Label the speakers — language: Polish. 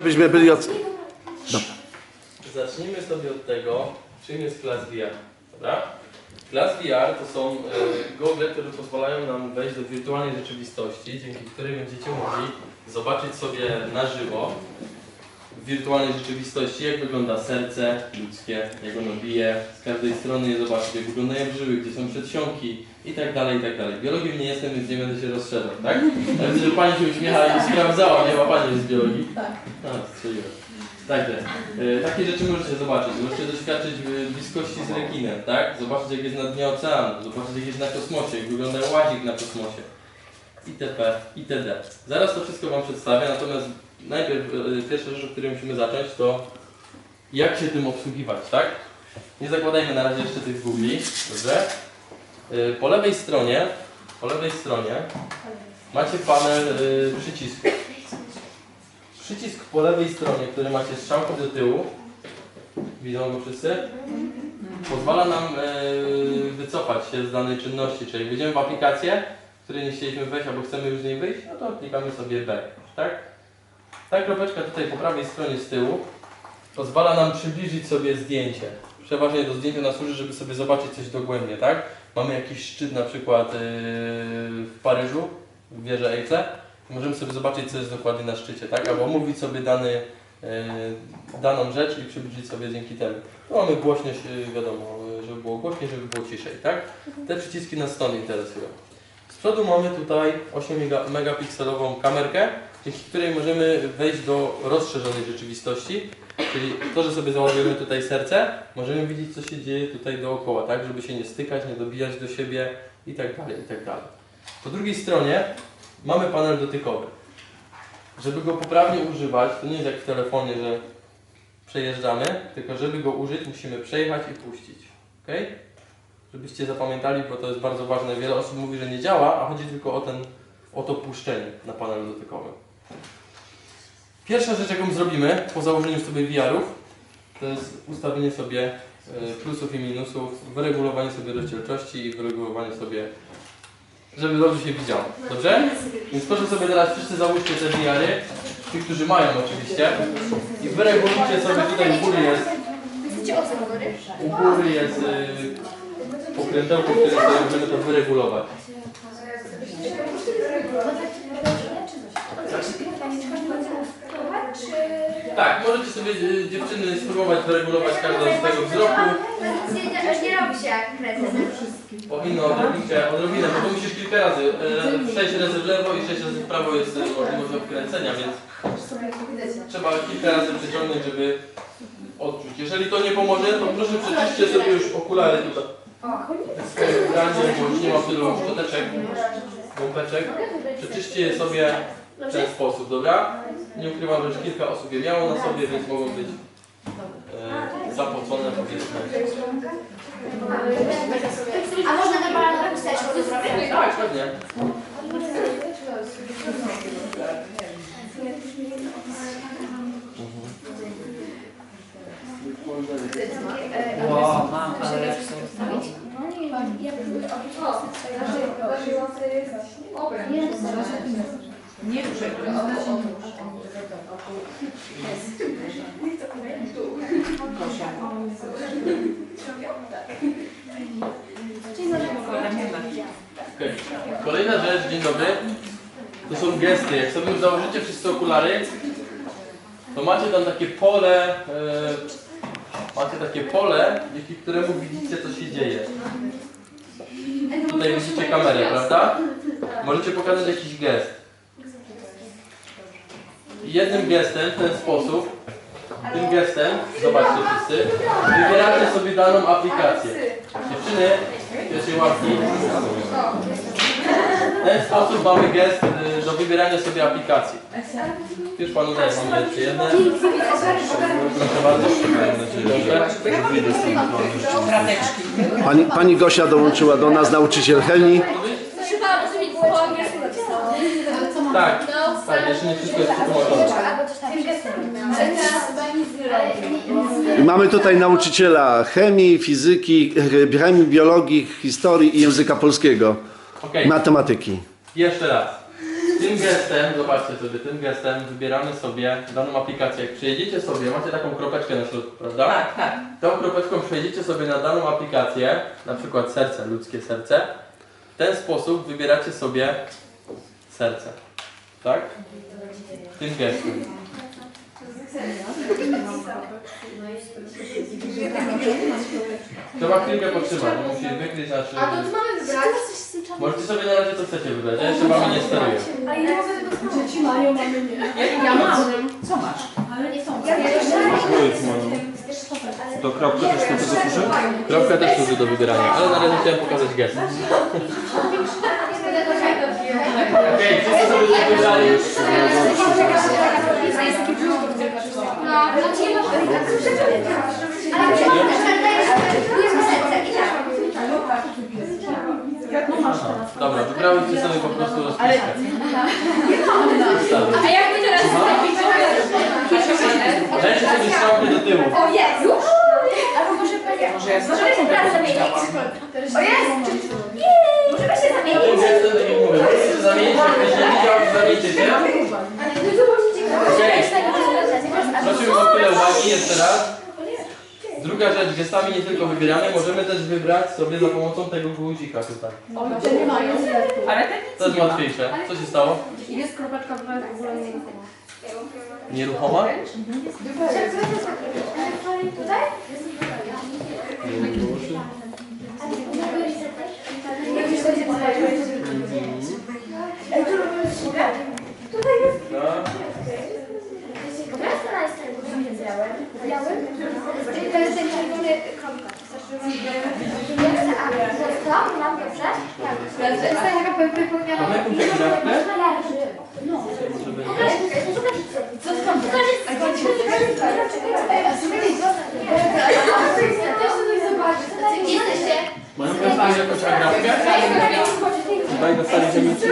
Speaker 1: Byśmy byli od...
Speaker 2: Zacznijmy sobie od tego, czym jest Class VR. Dobra? Class VR to są e, gogle, które pozwalają nam wejść do wirtualnej rzeczywistości, dzięki której będziecie mogli zobaczyć sobie na żywo w wirtualnej rzeczywistości, jak wygląda serce ludzkie, jak ono bije, z każdej strony je zobaczyć, jak wyglądają żyły, gdzie są przedsionki i tak dalej, i tak dalej. Biologiem nie jestem, więc nie będę się rozszerzał, tak? Ale widzę, że Pani się uśmiecha i sprawdzała, nie ma Pani z biologii.
Speaker 3: Tak.
Speaker 2: A, strzeliłem. Także, e, takie rzeczy możecie zobaczyć. Możecie doświadczyć e, bliskości z rekinem, tak? Zobaczyć jak jest na dnie oceanu, zobaczyć jak jest na kosmosie, jak wygląda łazik na kosmosie. itp. itd. Zaraz to wszystko Wam przedstawię, natomiast najpierw e, pierwsza rzecz, od której musimy zacząć, to jak się tym obsługiwać, tak? Nie zakładajmy na razie jeszcze tych googli, dobrze? E, Po lewej stronie, po lewej stronie macie panel e, przycisków. Przycisk po lewej stronie, który macie strzałką do tyłu, widzą go wszyscy, pozwala nam e, wycofać się z danej czynności, czyli wejdziemy w aplikację, której nie chcieliśmy wejść albo chcemy już z niej wyjść, no to klikamy sobie back, tak? Ta kropeczka tutaj po prawej stronie z tyłu pozwala nam przybliżyć sobie zdjęcie. Przeważnie do zdjęcia nas służy, żeby sobie zobaczyć coś dogłębnie, tak? Mamy jakiś szczyt na przykład yy, w Paryżu, w wieży Eiffel, możemy sobie zobaczyć, co jest dokładnie na szczycie, tak? Albo omówić sobie dany, yy, daną rzecz i przybliżyć sobie dzięki temu. No, mamy głośność, yy, wiadomo, yy, żeby było głośniej, żeby było ciszej, tak? Te przyciski nas stąd interesują. Z przodu mamy tutaj 8 mega- megapikselową kamerkę, dzięki której możemy wejść do rozszerzonej rzeczywistości, czyli to, że sobie założymy tutaj serce, możemy widzieć, co się dzieje tutaj dookoła, tak? Żeby się nie stykać, nie dobijać do siebie i tak dalej, i tak dalej. Po drugiej stronie mamy panel dotykowy. Żeby go poprawnie używać, to nie jest jak w telefonie, że przejeżdżamy, tylko żeby go użyć, musimy przejechać i puścić. ok? Żebyście zapamiętali, bo to jest bardzo ważne. Wiele osób mówi, że nie działa, a chodzi tylko o, ten, o to puszczenie na panelu dotykowym. Pierwsza rzecz, jaką zrobimy po założeniu sobie VR-ów, to jest ustawienie sobie e, plusów i minusów, wyregulowanie sobie rozdzielczości i wyregulowanie sobie, żeby dobrze się widziało. Dobrze? Więc proszę sobie teraz wszyscy załóżcie te VR-y, ci, którzy mają oczywiście, i wyregulujcie sobie tutaj u góry jest, u góry jest pokrętełko, które sobie możemy to wyregulować. Tak, możecie sobie y, dziewczyny spróbować wyregulować każdą z tego wzroku.
Speaker 3: Nie, robi się jak prezes.
Speaker 2: Powinno odrobinkę, odrobinę, bo to musisz kilka razy. E, 6 razy w lewo i 6 razy w prawo jest e, możliwość odkręcenia, więc trzeba kilka razy przyciągnąć, żeby odczuć. Jeżeli to nie pomoże, to proszę przeczyście sobie już okulary tutaj. Swoje ubranie, bo już nie ma tylu szczoteczek, gąbeczek. Przeczyście je sobie w ten sposób, dobra? Nie ukrywam, że już kilka osób je miało na sobie, więc mogą być e, zapocone powiedzmy.
Speaker 3: A można normalną chusteczką to zrobić?
Speaker 2: Tak, pewnie.
Speaker 4: Wow, mam, ale jak są... Nie.
Speaker 2: Kolejna rzecz, dzień dobry. To są gesty. Jak sobie założycie wszyscy okulary, to macie tam takie pole, e, macie takie pole, dzięki któremu widzicie co się dzieje. Tutaj widzicie kamerę, prawda? Możecie pokazać jakiś gest. Jednym gestem, w ten sposób, tym gestem, zobaczcie wszyscy, wybieracie sobie daną aplikację. Dziewczyny, pierwszej łapki. W ten sposób mamy gest y, do wybierania sobie aplikacji. Już panu daję, mamy jeszcze jedne. Proszę bardzo.
Speaker 1: Pani, pani Gosia dołączyła do nas, nauczyciel chemii.
Speaker 3: Po angielsku napisało.
Speaker 2: Tak, tak, jeszcze nie wszystko jest przetłumaczone.
Speaker 3: Albo coś tam
Speaker 1: I mamy tutaj nauczyciela chemii, fizyki, e, chemii, biologii, historii i języka polskiego,
Speaker 2: Okej,
Speaker 1: matematyki.
Speaker 2: jeszcze raz. Tym gestem, zobaczcie sobie, tym gestem wybieramy sobie daną aplikację. Jak przyjedziecie sobie, macie taką kropeczkę na środku, prawda?
Speaker 4: Tak, tak.
Speaker 2: Tą kropeczką przejdziecie sobie na daną aplikację, na przykład serce, ludzkie serce. W ten sposób wybieracie sobie serce. Tak? Tym gestem. Trzeba chwilkę potrzymać, bo musisz wykryć nasze...
Speaker 3: A to co mamy wybrać?
Speaker 2: Możecie sobie na razie co chcecie wybrać, ja jeszcze wami nie steruję.
Speaker 3: A ile mogę tego
Speaker 5: Dzieci mają, mamy nie.
Speaker 4: Ja, ja mam. Co masz?
Speaker 3: Ale nie są. Ja jeszcze
Speaker 1: To kropkę też tego służy?
Speaker 2: Kropka też służy do wybierania, ale na razie chciałem pokazać gest. Okej, wszyscy sobie coś wybrali już.
Speaker 3: No, no nie ma Ale nie ma serce i tak.
Speaker 2: Dobra, wybrałyście sobie po prostu rozpiskę.
Speaker 3: A jak my teraz
Speaker 2: Dajcie sobie strzałkę do tyłu.
Speaker 3: O jest! Już? Albo może powiedzieć.
Speaker 4: Może ja
Speaker 3: Możemy się teraz zamienić. O jest! Możemy się zamienić.
Speaker 2: ktoś nie widział, zamieńcie się. Okej. Prosimy o tyle uwagi jeszcze raz. Druga rzecz, gestami nie tylko wybieramy, możemy też wybrać sobie za pomocą tego guzika tutaj.
Speaker 5: O, to nie mają.
Speaker 4: Ale ten
Speaker 2: To jest łatwiejsze. Co się stało?
Speaker 5: Jest kropeczka w ogóle nie
Speaker 2: Nieruchoma?
Speaker 3: Tutaj? Tutaj jest.
Speaker 2: No.
Speaker 3: Która strona jest tego białym? Białym? Czyli to jest ten czerwony kropka. To to? Mam dobrze? Tak. Jest taka wypełniona.
Speaker 2: Mamy jakąś grafkę?
Speaker 3: No. Co tam? Jesteście?
Speaker 2: Mamy Państwo jakąś agrafkę? Tutaj na sali dzielnicy?